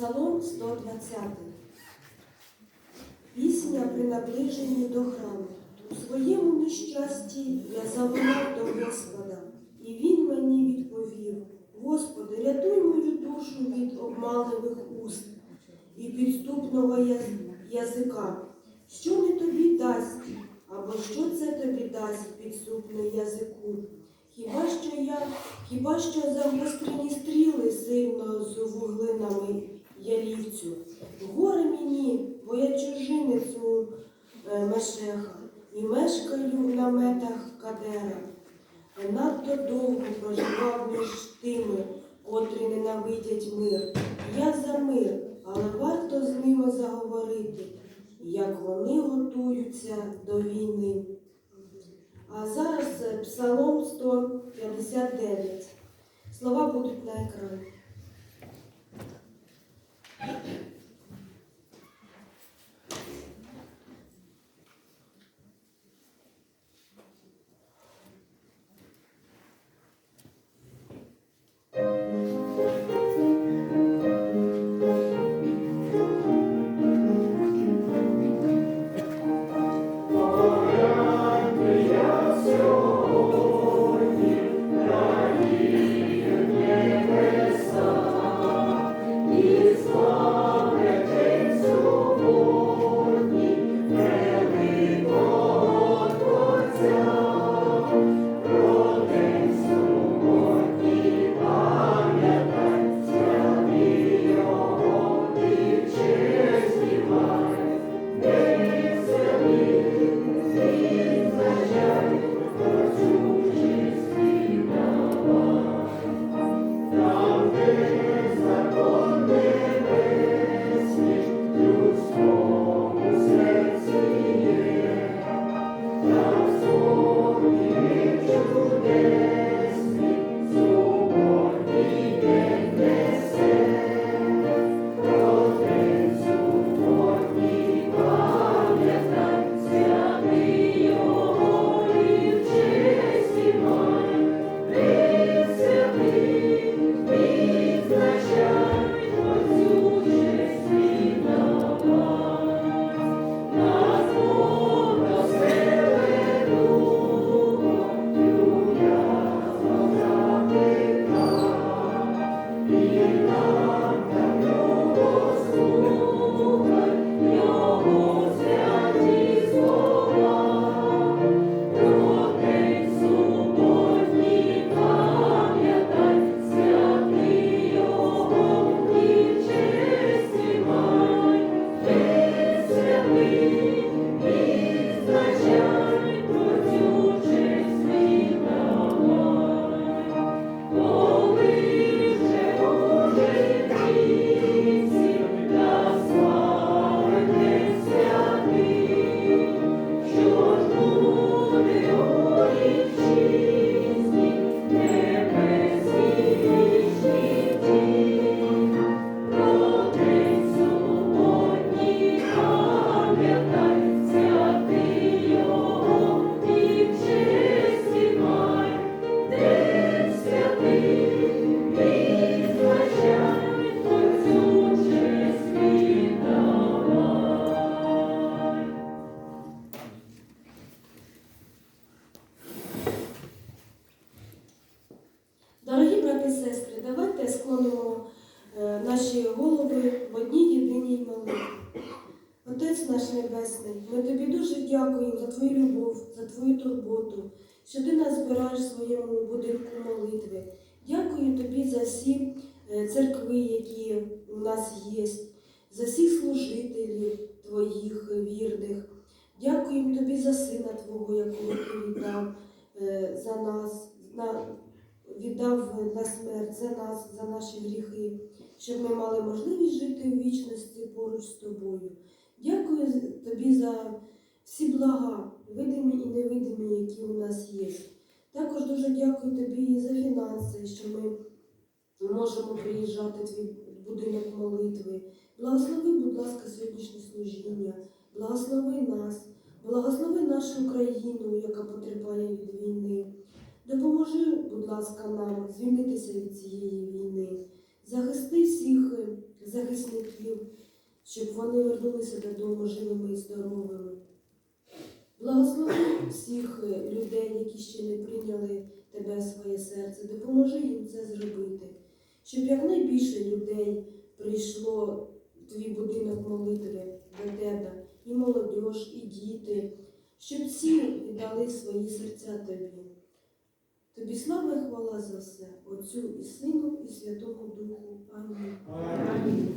Псалом 120. Пісня при наближенні до храму. У своєму нещасті я заволав до Господа, і Він мені відповів: Господи, рятуй мою душу від обманливих уст і підступного язика. Що не тобі дасть, або що це тобі дасть підступний язику? Хіба що я, хіба що загострені стріли сильно з вуглинами ялівцю? Горе мені, бо я чужинець у мешеха і мешкаю в наметах Кадера. Надто довго проживав між тими, котрі ненавидять мир. Я за мир, але варто з ними заговорити, як вони готуються до війни. А зараз Псалом 159. Слова будуть на екрані. Lord. Давайте е, наші голови в одній єдиній молитві. Отець наш Небесний, ми тобі дуже дякуємо за твою любов, за твою турботу, що ти нас збираєш в своєму будинку молитви. Дякую тобі за всі е, церкви, які у нас є, за всіх служителів твоїх вірних. Дякуємо тобі за сина Твого, якого ти віддав е, за нас, на, віддав на смерть за нас, за наші гріхи, щоб ми мали можливість жити у вічності поруч з тобою. Дякую тобі за всі блага, видимі і невидимі, які у нас є. Також дуже дякую тобі і за фінанси, що ми можемо приїжджати в твій будинок молитви. Благослови, будь ласка, сьогоднішнє служіння, благослови нас, благослови нашу країну, яка потерпає від війни. Допоможи, будь ласка, нам звільнитися від цієї війни. Захисти всіх захисників, щоб вони вернулися додому живими і здоровими. Благослови всіх людей, які ще не прийняли тебе в своє серце. Допоможи їм це зробити, щоб якнайбільше людей прийшло в твій будинок молитви до тебе, і молодь, і діти, щоб всі віддали свої серця тобі. Тобі слава і хвала за все, Отцю і Сину, і Святому Духу. Амінь. Амінь.